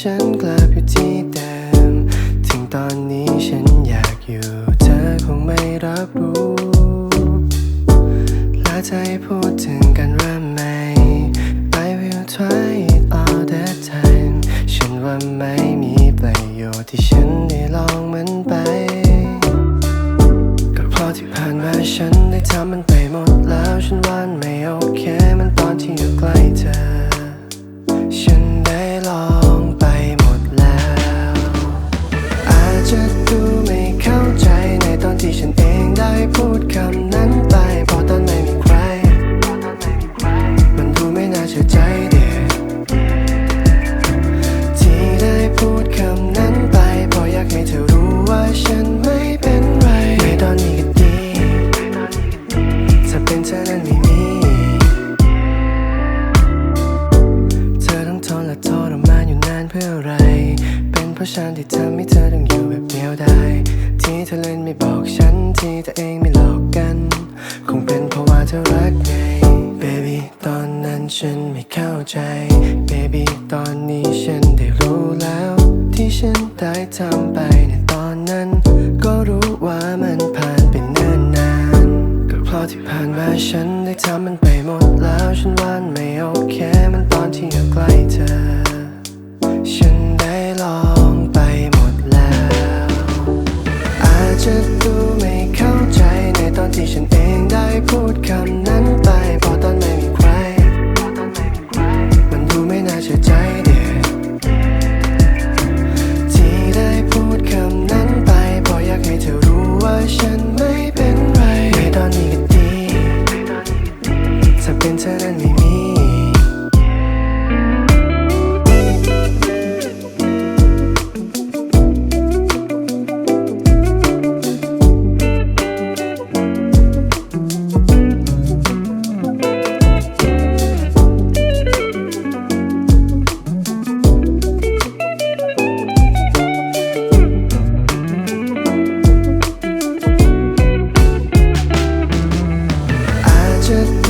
ฉันกลับอยู่ที่เดิม ถึงตอนนี้ฉันอยากอยู่ เธอคงไม่รับรู้ล้วจะใจพูดถึงกันว่าไหม I will try it all the time ฉันว่าไม่มีประโยชน์ที่ฉันได้ลองมัน พื่ออะไร เป็นเพราะฉันที่ทำให้เธอต้องอยู่แบบเดียวได้ ที่เธอเล่นไม่บอกฉัน ที่ตัวเองไม่หลอกกัน คงเป็นเพราะว่าเธอรักไง Baby ตอนนั้นฉันไม่เข้าใจ Baby ตอนนี้ฉันได้รู้แล้ว ที่ฉันได้ทำไปในตอนนั้น ก็รู้ว่ามันผ่านไปนิ่นนานก็เพราะที่ผ่านมาฉันได้ทำมันไปหมดแล้ว ฉันว่ามันไม่โอเค มันตอนที่อยู่ใกล้เธอ 괜찮은 미미 just